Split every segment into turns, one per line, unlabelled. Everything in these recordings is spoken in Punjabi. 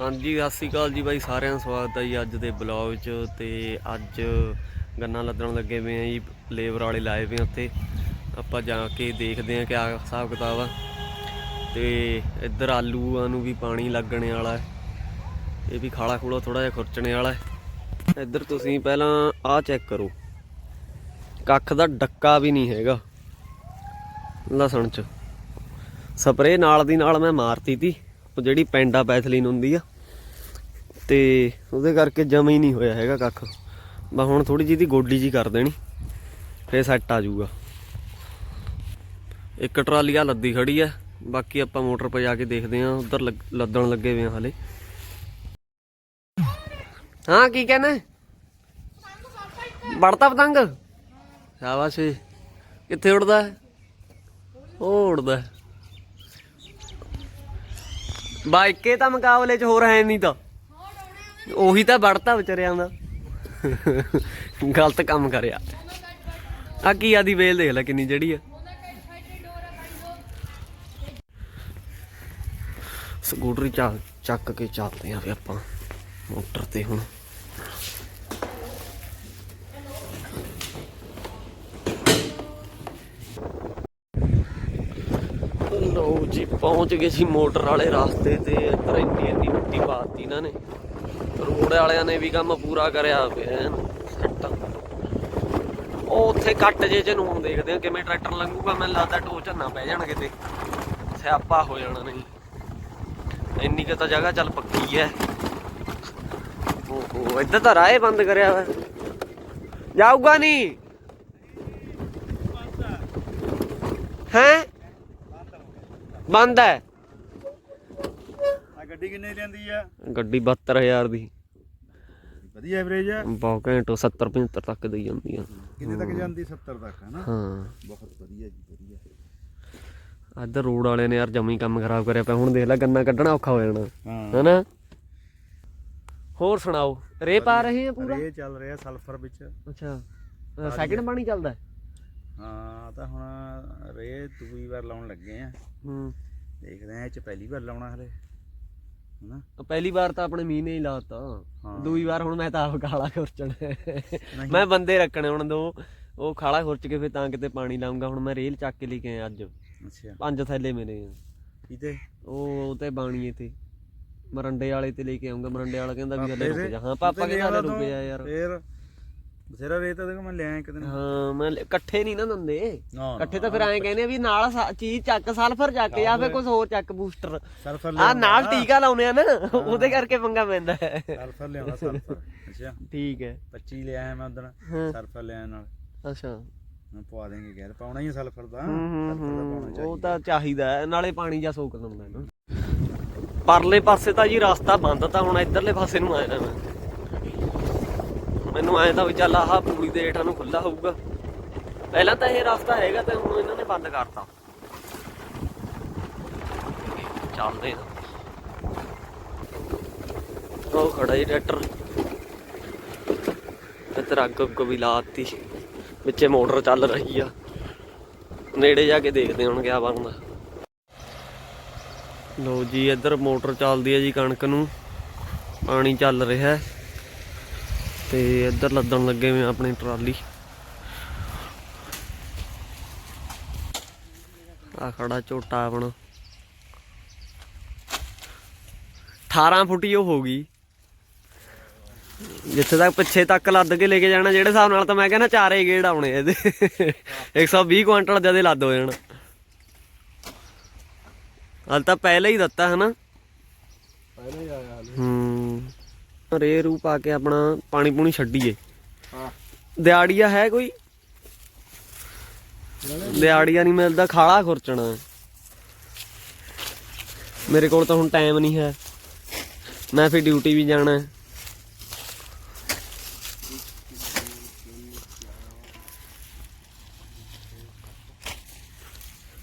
ਹਾਂਜੀ, ਸਤਿ ਸ਼੍ਰੀ ਅਕਾਲ ਜੀ ਬਾਈ, ਸਾਰਿਆਂ ਦਾ ਸਵਾਗਤ ਹੈ ਜੀ ਅੱਜ ਦੇ ਬਲੌਗ 'ਚ ਤੇ ਅੱਜ ਗੰਨਾ ਲੱਦਣ ਲੱਗੇ ਵੇ ਆ ਜੀ, ਲੇਬਰ ਵਾਲੇ ਲਾਏ ਵੇ ਉੱਥੇ। ਆਪਾਂ ਜਾ ਕੇ ਦੇਖਦੇ ਆ ਕਿਆ ਹਿਸਾਬ ਕਿਤਾਬ ਆ। ਤੇ ਇੱਧਰ ਆਲੂਆਂ ਨੂੰ ਵੀ ਪਾਣੀ ਲੱਗਣੇ ਵਾਲਾ ਹੈ। ਇਹ ਵੀ ਖਾਲਾ ਖੂਲਾ ਥੋੜਾ ਜਿਹਾ ਖੁਰਚਣੇ ਵਾਲਾ ਹੈ। ਇੱਧਰ ਤੁਸੀਂ ਪਹਿਲਾਂ ਆਹ ਚੈੱਕ ਕਰੋ। ਕੱਖ ਦਾ ਡੱਕਾ ਵੀ ਨਹੀਂ ਹੈਗਾ ਲਸਣ 'ਚ। ਸਪਰੇ ਨਾਲ ਦੀ ਨਾਲ ਮੈਂ ਮਾਰਤੀ ਤੀ, ਉਹ ਜਿਹੜੀ ਪੈਂਡਾ ਪੈਥਲੀਨ ਹੁੰਦੀ ਆ। ਤੇ ਉਹਦੇ ਕਰਕੇ ਜਮਾ ਹੀ ਨਹੀਂ ਹੋਇਆ ਹੈਗਾ ਕੱਖ। ਬਸ ਹੁਣ ਥੋੜੀ ਜਿਹੀ ਦੀ ਗੋਡੀ ਜੀ ਕਰ ਦੇਣੀ, ਫੇਰ ਸੈੱਟ ਆ ਜਾਊਗਾ। ਇੱਕ ਟਰਾਲੀ ਆ ਲੱਦੀ ਖੜੀ ਆ, ਬਾਕੀ ਆਪਾਂ ਮੋਟਰ 'ਤੇ ਜਾ ਕੇ ਦੇਖਦੇ ਆ ਉਧਰ ਲੱਦਣ ਲੱਗੇ ਵੇ ਆ ਹਾਂ, ਕੀ ਕਹਿੰਦਾ? ਵੜਤਾ ਪਤੰਗ? ਸ਼ਾਬਾਸ਼ ਏ। ਕਿੱਥੇ ਉੜਦਾ ਉਹ ਉੜਦਾ ਬਾਈਕੇ ਤਾਂ ਮੁਕਾਬਲੇ 'ਚ ਹੋਰ ਹੈ ਨਹੀਂ ਤਾਂ। ਉਹੀ ਤਾਂ ਵੜਤਾ ਵਿਚਾਰਿਆਂ ਦਾ। ਗਲਤ ਕੰਮ ਕਰਿਆ। ਆ ਕੀ ਆਦੀ ਵੇਲ ਦੇਖ ਲੈ ਕਿੰਨੀ ਜਿਹੜੀ ਆ। ਸਕੂਟਰੀ ਚਾ, ਚੱਕ ਕੇ ਚੱਲਦੇ ਆ ਵੀ ਆਪਾਂ, ਮੋਟਰ ਤੇ ਹੁਣ। ਲੋ ਜੀ, ਪਹੁੰਚ ਗਏ ਸੀ ਮੋਟਰ ਵਾਲੇ ਰਸਤੇ ਤੇ। ਇੱਧਰ ਇੰਨੀ ਇੰਨੀ ਮਿੱਟੀ ਪਾਤੀ ਇਹਨਾਂ ਨੇ। ਰੋਡ ਵਾਲਿਆਂ ਨੇ ਵੀ ਕੰਮ ਪੂਰਾ ਕਰਿਆ ਐਨ ਸੈੱਟ ਉਹ ਉੱਥੇ ਕੱਟ ਜੇ ਚ ਨੂੰ ਦੇਖਦੇ ਆ ਕਿਵੇਂ ਟਰੈਕਟਰ ਲੰਘੂਗਾ, ਮੈਨੂੰ ਲੱਗਦਾ ਟੋਚ ਨਾ ਪੈ ਜਾਣ ਕਿਤੇ। ਸਿਆਪਾ ਹੋ ਜਾਣਾ ਨਹੀਂ। ਇੰਨੀ ਕੁ ਤਾਂ ਜਗ੍ਹਾ ਚੱਲ ਪੱਕੀ ਐ। ਓਹੋ, ਇੱਧਰ ਤਾਂ ਰਾਹ ਬੰਦ ਕਰਿਆ ਵਾ ਜਾਊਗਾ ਨਹੀਂ। ਹੈ? ਬੰਦ ਹੈ
ਗੱਡੀ ਕਿੰਨੇ ਦੀ ਆਂਦੀ ਆ?
ਗੱਡੀ 72000 ਦੀ।
ਵਧੀਆ ਐਵਰੇਜ ਆ?
ਬਹੁਤ ਘੰਟੋ 70 75 ਤੱਕ ਦੇਈ ਜਾਂਦੀ ਆ।
ਕਿੰਨੇ ਤੱਕ ਜਾਂਦੀ? 70 ਤੱਕ ਹੈ ਨਾ?
ਹਾਂ।
ਬਹੁਤ ਵਧੀਆ ਜੀ ਵਧੀਆ।
ਇੱਧਰ ਰੋਡ ਵਾਲੇ ਨੇ ਯਾਰ ਜਮੀ ਕੰਮ ਖਰਾਬ ਕਰਿਆ ਪਿਆ। ਹੁਣ ਦੇਖ ਲੈ ਗੰਨਾ ਕੱਢਣਾ ਔਖਾ ਹੋ ਜਾਣਾ।
ਹਾਂ।
ਹੈਨਾ? ਹੋਰ ਸੁਣਾਓ? ਰੇ ਪਾ ਰਹੇ ਆ ਪੂਰਾ?
ਇਹ ਚੱਲ ਰਿਹਾ ਸਲਫਰ ਵਿੱਚ।
ਅੱਛਾ। ਸੈਕਿੰਡ ਪਾਣੀ ਚੱਲਦਾ? ਹੈ?
ਹਾਂ ਤਾਂ ਹੁਣ ਰੇ ਦੂਈ ਵਾਰ ਲਾਉਣ ਲੱਗੇ ਆ।
ਹੂੰ।
ਦੇਖਦੇ ਆ ਇਹ ਚ ਪਹਿਲੀ ਵਾਰ ਲਾਉਣਾ ਹਲੇ। ਹਨਾ?
ਪਹਿਲੀ ਵਾਰ ਤਾਂ ਆਪਣੇ ਮੀਂਹ ਨੇ ਹੀ ਲਾਤਾ।
ਹਾਂ।
ਦੂਈ ਵਾਰ ਹੁਣ ਮੈਂ ਤਾਂ ਆਪ ਖਾਲਾ ਖੁਰਚਣਾ। ਮੈਂ ਬੰਦੇ ਰੱਖਣੇ ਹੁਣ ਦੋ। ਉਹ ਖਾਲਾ ਖੁਰਚ ਕੇ ਫਿਰ ਤਾਂ ਕਿਤੇ ਪਾਣੀ ਲਾਉਂਗਾ ਹੁਣ ਮੈਂ ਰੇਲ ਚੱਕ ਕੇ ਲੈ ਕੇ ਆਇਆ ਅੱਜ।
ਅੱਛਾ।
ਪੰਜ ਥੈਲੇ ਮੇਰੇ। ਆ
ਕਿਤੇ?
ਉਹ ਤੇ ਬਾਣੀਏ ਤੇ ਮਰੰਡੇ ਵਾਲੇ ਤੇ ਲੈ ਕੇ ਆਉਂਗਾ ਮਰੰਡੇ ਵਾਲਾ ਕਹਿੰਦਾ ਵੀ ਹਲੇ ਰੁਕ? ਜਾ। ਹਾਂ ਪਾਪਾ ਕਹਿੰਦਾ ਹਲੇ ਰੁਕ ਜਾ ਯਾਰ।
ਫੇਰ? ਬਥੇਰਾ ਰੇਤ ਦੇਖ ਮੈਂ ਲਿਆ ਇੱਕ ਦਿਨ।
ਹਾਂ ਮੈਂ ਇਕੱਠੇ ਨਹੀਂ ਨਾ ਦਿੰਦੇ।
ਨਾ,
ਇਕੱਠੇ ਤਾਂ ਫਿਰ ਐਂ ਕਹਿੰਦੇ ਆ ਵੀ ਨਾਲ ਸਾ- ਚੀਜ਼ ਚੱਕ ਸਲਫਰ ਚੱਕ ਜਾਂ ਫਿਰ ਕੁਝ ਹੋਰ ਚੱਕ ਬੂਸਟਰ।
ਸਲਫਰ
ਆ ਨਾਲ ਟੀਕਾ ਲਾਉਨੇ ਆ ਨਾ ਉਹਦੇ ਕਰਕੇ ਪੰਗਾ ਪੈਂਦਾ। ਹੈ
ਸਲਫਰ ਲਿਆਉਣਾ ਸਲਫਰ। ਅੱਛਾ।
ਠੀਕ ਹੈ।
25 ਲਿਆਇਆ ਮੈਂ ਉਦੋਂ
ਹਾਂ।
ਸਲਫਰ ਲਿਆ ਨਾਲ।
ਅੱਛਾ।
ਮੈਂ ਪਵਾ ਦੇਂਗੇ ਗੈਰ ਪਾਉਣਾ ਹੀ ਆ ਸਲਫਰ ਦਾ ਸਲਫਰ ਦਾ ਪਾਉਣਾ ਚਾਹੀਦਾ
ਉਹ ਤਾਂ ਚਾਹੀਦਾ। ਹੈ, ਨਾਲੇ ਪਾਣੀ ਜਾਂ ਸੋਕ ਦਿੰਦਾ ਨਾ। ਪਰਲੇ ਪਾਸੇ ਤਾਂ ਜੀ ਰਸਤਾ ਬੰਦ ਤਾਂ ਹੁਣ ਇਧਰਲੇ ਪਾਸੇ ਨੂੰ ਆਇਆ ਮੈਂ। ਮੈਨੂੰ ਐਂ ਤਾਂ ਵੀ ਚੱਲ ਆਹ ਪੂਰੀ ਦੇ ਹੇਠਾਂ ਨੂੰ ਖੁੱਲਾ ਹੋਊਗਾ। ਪਹਿਲਾਂ ਤਾਂ ਇਹ ਰਸਤਾ ਹੈਗਾ ਤੇ ਹੁਣ ਇਹਨਾਂ ਨੇ ਬੰਦ ਕਰਤਾ। ਚੱਲਦੇ ਆ। ਉਹ ਖੜਾ ਹੀ ਟਰੈਕਟਰ। ਇੱਧਰ ਅੱਗ ਉੱਗ ਵੀ ਲਾਤੀ। ਵਿੱਚੇ ਮੋਟਰ ਚੱਲ ਰਹੀ ਆ। ਨੇੜੇ ਜਾ ਕੇ ਦੇਖਦੇ ਹੁਣ ਕਿਆ ਬਣਦਾ। ਲੋ ਜੀ, ਇੱਧਰ ਮੋਟਰ ਚੱਲਦੀ ਹੈ ਜੀ ਕਣਕ ਨੂੰ। ਪਾਣੀ ਚੱਲ ਰਿਹਾ। ਹੈ ਤੇ ਇੱਧਰ ਲੱਦਣ ਲੱਗੇ ਹੋਏ ਆਪਣੀ ਟਰਾਲੀ। ਆ ਖੜਾ ਝੋਟਾ ਆਪਣਾ। 18 ਫੁੱਟੀ ਉਹ ਹੋ ਗਈ। ਜਿੱਥੇ ਤੱਕ ਪਿੱਛੇ ਤੱਕ ਲੱਦ ਕੇ ਲੈ ਕੇ ਜਾਣਾ ਜਿਹੜੇ ਹਿਸਾਬ ਨਾਲ ਤਾਂ ਮੈਂ ਕਹਿੰਦਾ ਚਾਰੇ ਗੇੜ ਆਉਣੇ ਇਹਦੇ। 120 ਕੁਇੰਟਲ ਜਦੇ ਲੱਦ ਹੋ ਜਾਣ। ਹਾਲ ਤਾਂ ਪਹਿਲਾਂ ਹੀ ਦਿੱਤਾ ਹਨਾ।
ਪਹਿਲਾਂ ਹੀ ਆਇਆ ਹਲੇ।
ਹੂੰ। ਰੇ ਰੂ ਪਾ ਕੇ ਆਪਣਾ ਪਾਣੀ ਪੂਣੀ ਛੱਡੀਏ।
ਹਾਂ।
ਦਿਹਾੜੀਆ ਹੈ ਕੋਈ? ਦਿਹਾੜੀਆ ਨਹੀਂ ਮਿਲਦਾ ਖਾਲਾ ਖੁਰਚਣਾ। ਮੇਰੇ ਕੋਲ ਤਾਂ ਹੁਣ ਟਾਈਮ ਨਹੀਂ ਹੈ। ਮੈਂ ਫਿਰ ਡਿਊਟੀ ਵੀ ਜਾਣਾ ਹੈ।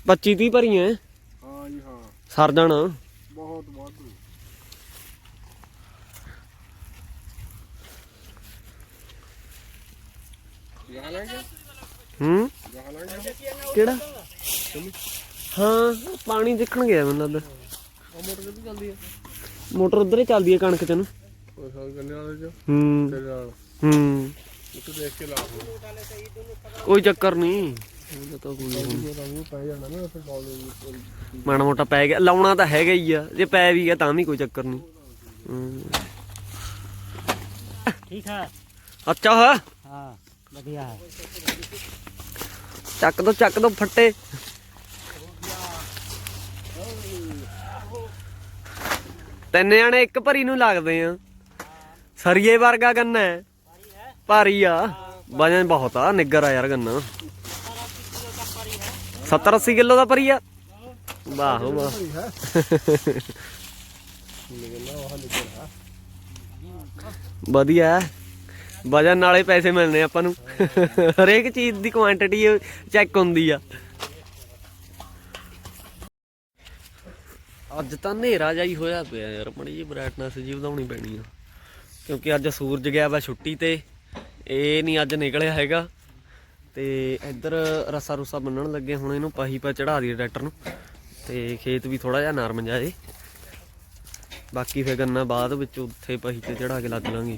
ਪੱਚੀ ਤੀਹ ਭਰੀਆਂ
ਹਾਂ? ਜੀ ਹਾਂ।
ਸਰ ਜਾਣਾ।
ਬਹੁਤ ਵਾਧੂ
ਹੂੰ? ਕਿਹੜਾ? ਹਾਂ ਪਾਣੀ ਦੇਖਣ ਗਿਆ ਮੈਨੂੰ ਲੱਗਦਾ
ਮੋਟਰ ਕਿੱਥੇ ਹੀ
ਚੱਲਦੀ ਹੈ ਕਣਕ ਚ ਨੂੰ। ਕੋਈ ਚੱਕਰ ਨਹੀਂ। ਮਾਣਾ ਮੋਟਾ ਪੈ ਗਿਆ। ਲਾਉਣਾ ਤਾਂ ਹੈਗਾ ਹੀ ਆ। ਜੇ ਪੈ ਵੀ ਗਿਆ ਤਾਂ ਵੀ ਕੋਈ ਚੱਕਰ ਨਹੀਂ।
ਠੀਕ ਹੈ
ਅੱਛਾ ਹਾਂ। ਚੱਕ ਦੋ ਚੱਕ ਦੋ ਫੱਟੇ। ਤਿੰਨ ਜਣੇ ਇੱਕ ਭਰੀ ਨੂੰ ਲੱਗਦੇ ਆ। ਸਰੀਏ ਵਰਗਾ ਗੰਨਾ ਹੈ। ਭਾਰੀ ਆ। ਵਜਨ ਬਹੁਤ ਆ ਨਿੱਗਰ ਆ ਯਾਰ ਗੰਨਾ। 70 80 ਕਿਲੋ ਦਾ ਭਰੀ ਆ। ਵਾਹ ਵਾਹ। ਵਧੀਆ ਵਜਨ ਨਾਲੇ ਪੈਸੇ ਮਿਲਨੇ ਆਪਾਂ ਨੂੰ। ਹਰੇਕ ਚੀਜ਼ ਦੀ ਕੁਆਂਟੀਟੀ ਚੈੱਕ ਹੁੰਦੀ ਆ। ਅੱਜ ਤਾਂ ਹਨੇਰਾ ਜਾਈ ਹੋਇਆ ਪਿਆ ਯਾਰ, ਮੜੀ ਜੀ ਬ੍ਰਾਈਟਨੈਸ ਜੀ ਵਧਾਉਣੀ ਪੈਣੀ ਆ। ਕਿਉਂਕਿ ਅੱਜ ਸੂਰਜ ਗਿਆ ਵਾ ਛੁੱਟੀ ਤੇ, ਇਹ ਨਹੀਂ ਅੱਜ ਨਿਕਲਿਆ ਹੈਗਾ। ਤੇ ਇੱਧਰ ਰਸਾ ਰੁਸਾ ਬੰਨਣ ਲੱਗੇ, ਹੁਣ ਇਹਨੂੰ ਪਾਹੀ ਪਾ ਚੜਾ ਦਈਏ ਟਰੈਕਟਰ ਨੂੰ। ਤੇ ਖੇਤ ਵੀ ਥੋੜਾ ਜਿਹਾ ਨਰਮ ਜਾਏ ਬਾਕੀ ਫੇਰ ਗੰਨਾ ਬਾਅਦ ਵਿੱਚ ਉੱਥੇ ਪਾਹੀ ਤੇ ਚੜਾ ਕੇ ਲੱਦ ਲਾਂਗੇ।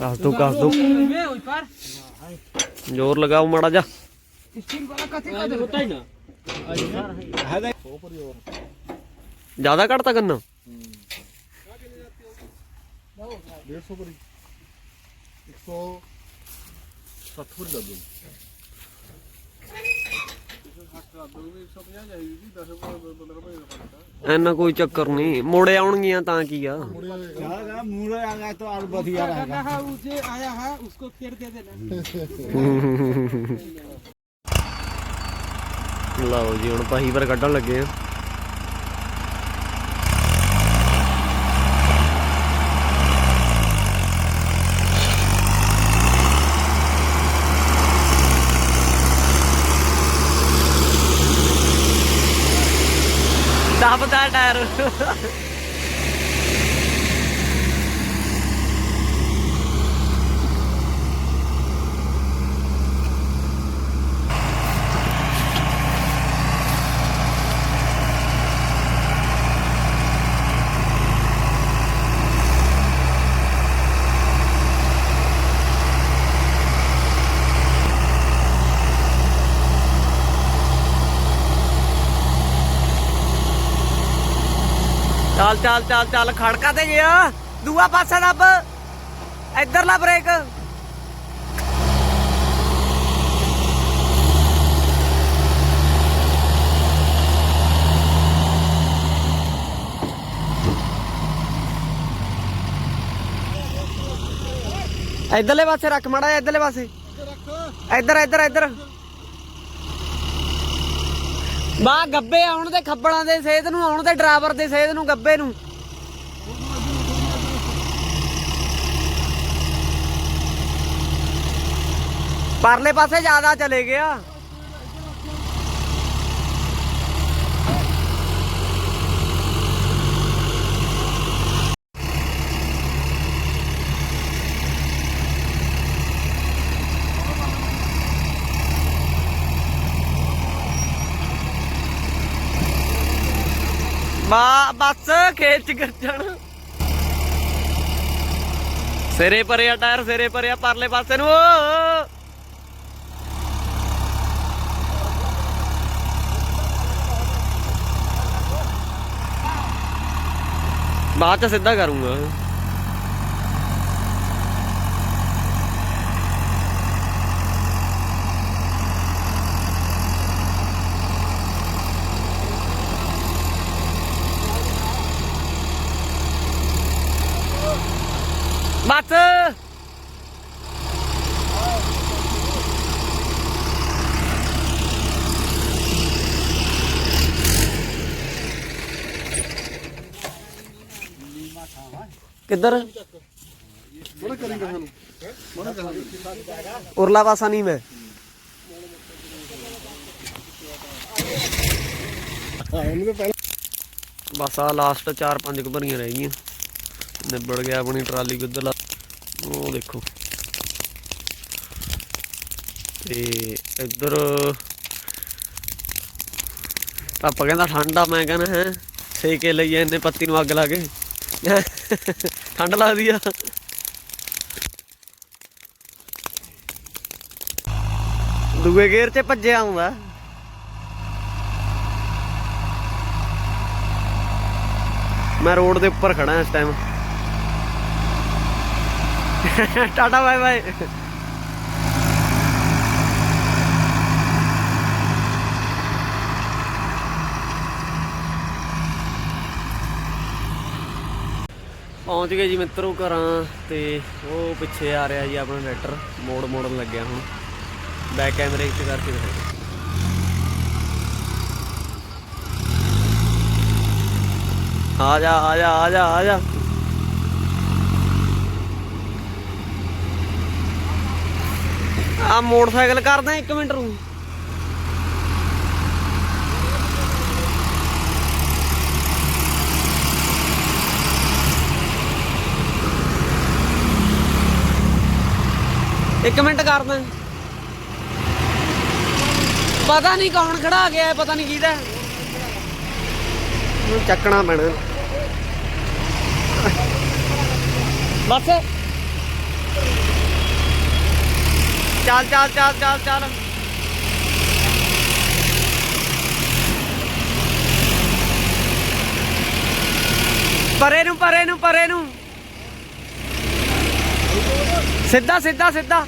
कस दो कस दो जोर
लगाओ माड़ा जा
ज्यादा काटता गन्ना
डेढ़ सौ करीब एक सौ सत्तर
ਐਨਾ ਕੋਈ ਚੱਕਰ ਨਹੀਂ ਮੋੜੇ ਆਉਣਗੀਆਂ ਤਾਂ ਕੀ ਆ
मुड़े आ गए तो और बढ़िया रहेगा उसे आया है उसको फेर दे देना
ਲਓ ਜੀ ਹੁਣ ਪਾਹੀ ਪਰ ਕੱਢਣ ਲੱਗੇ ਆ ലാഭത്തായിട്ടായിരുന്നു ਚੱਲ ਚੱਲ ਚੱਲ ਚੱਲ, ਖੜਕਾ ਤੇ ਗਿਆ। ਦੂਆ ਪਾਸਾ ਦੱਬ ਇਧਰਲਾ ਬ੍ਰੇਕ। ਇਧਰਲੇ ਪਾਸੇ ਰੱਖ ਮੜਾ ਇਧਰਲੇ ਪਾਸੇ। ਇੱਧਰ ਇੱਧਰ ਇੱਧਰ। ਬਾ ਗੱਬੇ ਆਉਣ ਦੇ ਖੱਬਲਾਂ ਦੇ ਸੇਧ ਨੂੰ, ਆਉਣ ਦੇ ਡਰਾਈਵਰ ਦੇ ਸੇਧ ਨੂੰ, ਗੱਬੇ ਨੂੰ। ਪਰਲੇ ਪਾਸੇ ਜ਼ਿਆਦਾ ਚਲੇ ਗਿਆ। ਬਾ ਬਸ ਖੇਤ ਚ ਕਰ ਸਿਰੇ ਪਰਿਆ ਟਾਇਰ, ਸਿਰੇ ਪਰਿਆ ਪਰਲੇ ਪਾਸੇ ਨੂੰ। ਬਾਅਦ ਚ ਸਿੱਧਾ ਕਰੂੰਗਾ ਬਸ ਕਿੱਧਰ?
ਬੜਾ ਕਰੀਂਗਾ ਸਾਨੂੰ। ਬੜਾ ਕਰਾਂਗੇ।
ਉਰਲਾ ਪਾਸਾ ਨਹੀਂ ਮੈਂ। ਬਸ ਆ ਲਾਸਟ 4-5 ਕੁ ਭਰੀਆਂ ਰਹਿ ਗਈਆਂ। ਨਿਬੜ ਗਿਆ ਆਪਣੀ ਟਰਾਲੀ ਕਿੱਧਰ ਉਹ ਦੇਖੋ। ਤੇ ਇੱਧਰ ਪਾਪਾ ਕਹਿੰਦਾ ਠੰਡਾ ਮੈਂ ਕਹਿੰਦਾ ਹੈ ਸੇਕੇ ਲਈ ਇਹਨੇ ਪੱਤੀ ਨੂੰ ਅੱਗ ਲਾ ਕੇ। ਠੰਡ ਲੱਗਦੀ ਆ। ਦੂਏ ਗੇਅਰ 'ਚ ਭੱਜਿਆ ਆਉਂਦਾ। ਮੈਂ ਰੋਡ ਦੇ ਉੱਪਰ ਖੜਾ ਇਸ ਟਾਈਮ ਟਾਟਾ ਬਾਏ ਬਾਏ ਪਹੁੰਚ ਗਏ ਜੀ ਮਿੱਤਰੋ ਘਰਾਂ ਤੇ, ਉਹ ਪਿੱਛੇ ਆ ਰਿਹਾ ਜੀ ਆਪਣਾ ਟਰੈਕਟਰ ਮੋੜ ਮੋੜਨ ਲੱਗਿਆ ਹੁਣ। ਬੈਕ ਕੈਮਰੇ ਇੱਥੇ ਕਰਕੇ ਦਿਖਾਓ। ਆ ਜਾ ਆ ਜਾ ਆ ਜਾ ਆ ਜਾ। ਆ ਮੋਟਰਸਾਈਕਲ ਕਰਦਾ ਇੱਕ ਮਿੰਟ ਨੂੰ ਇੱਕ ਮਿੰਟ ਕਰਦਾ ਪਤਾ ਨਹੀਂ ਕੌਣ ਖੜਾ ਗਿਆ ਪਤਾ ਨਹੀਂ ਕਿਹਦਾ। ਨੂੰ ਚੱਕਣਾ ਪੈਣਾ। ਬਸ। ਚੱਲ ਚੱਲ ਚੱਲ ਚੱਲ ਚੱਲ। ਪਰੇ ਨੂੰ ਪਰੇ ਨੂੰ ਪਰੇ ਨੂੰ। ਸਿੱਧਾ ਸਿੱਧਾ ਸਿੱਧਾ।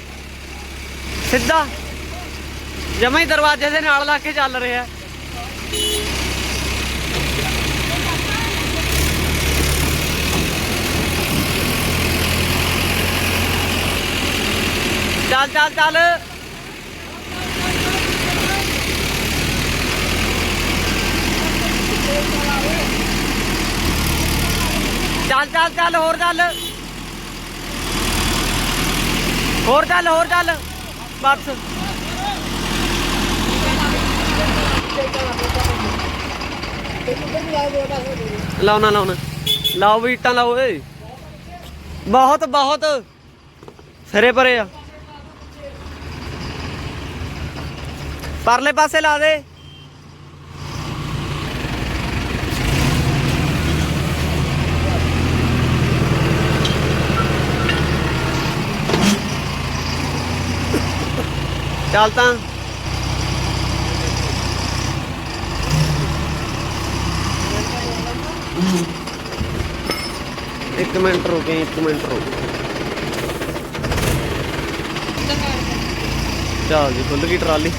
ਸਿੱਧਾ। ਜਮਾ ਹੀ ਦਰਵਾਜ਼ੇ ਦੇ ਨਾਲ ਲਾ ਕੇ ਚੱਲ ਰਿਹਾ। ਚੱਲ ਚੱਲ ਚੱਲ। ਚੱਲ ਚੱਲ ਚੱਲ, ਹੋਰ ਚੱਲ। ਹੋਰ ਚੱਲ ਹੋਰ ਚੱਲ। ਬਸ। ਲਾਉਣਾ ਲਾਉਣਾ ਲਾਓ ਵੀ ਇੱਟਾਂ ਲਾਓ ਏ ਬਹੁਤ ਬਹੁਤ। ਸਿਰੇ ਪਰੇ ਆ। ਪਰਲੇ ਪਾਸੇ ਲਾ ਦੇ। ਚੱਲ ਤਾਂ। ਇੱਕ ਮਿੰਟ ਰੁਕੇ ਇੱਕ ਮਿੰਟ ਰੁਕ। ਚੱਲ ਜੀ ਖੁੱਲ ਗਈ ਟਰਾਲੀ।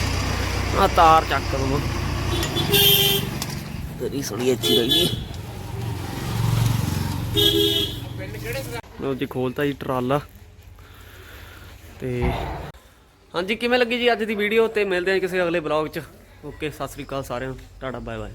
ਆ ਤਾਰ ਚੱਕ ਦਵਾਂ ਤੇਰੀ ਸੁਣੀ ਅੱਛੀ ਰਹੀ ਲੋ ਜੀ ਖੋਲਤਾ ਜੀ ਟਰਾਲਾ। ਤੇ ਹਾਂਜੀ, ਕਿਵੇਂ ਲੱਗੀ ਜੀ ਅੱਜ ਦੀ ਵੀਡੀਓ ਤੇ ਮਿਲਦੇ ਹਾਂ ਕਿਸੇ ਅਗਲੇ ਬਲੌਗ 'ਚ। ਓਕੇ ਸਤਿ ਸ੍ਰੀ ਅਕਾਲ ਸਾਰਿਆਂ ਨੂੰ। Tata bye bye